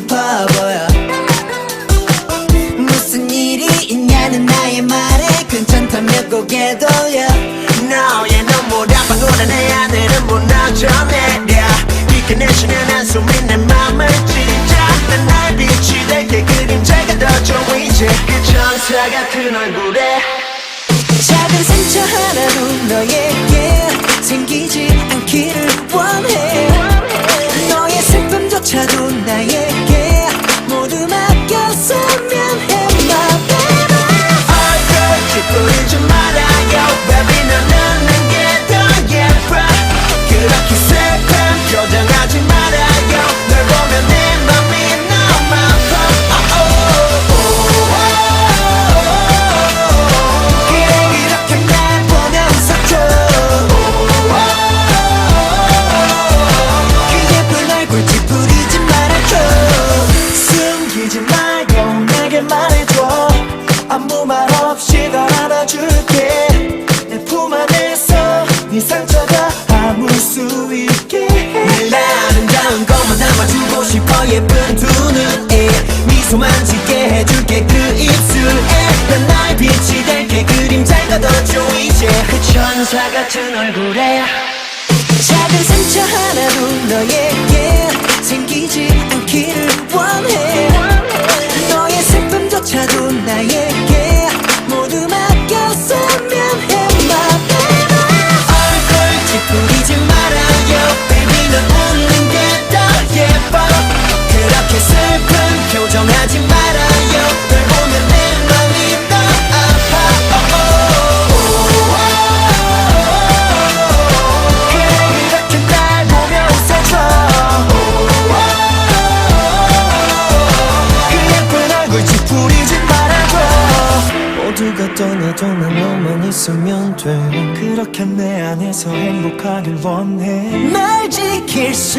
바보야 무슨 일이 있냐는 나의 말에 괜찮다며 고개 돌려 너의 눈물아빠 노래 내 하늘은 무너져 내려 깊게 내쉬는 한숨이 내 맘을 찢어. 난날 빛이 될게 그림자가 더 좋아 이제. 그 천사 같은 얼굴에 작은 상처 하나도 너에게 생기지 않기를 원 아물 수 있게 내 아름다운 것만 담아주고 싶어. 예쁜 두 눈에 미소만 짓게 해줄게. 그 입술에 난 나의 빛이 될게. 그림자가 더 좋아 이제. 그 천사 같은 얼굴에 작은 상처 하나도 너에게 떠나도 난 너만 있으면 돼. 그렇게 내 안에서 행복하길 원해. 널 지킬 수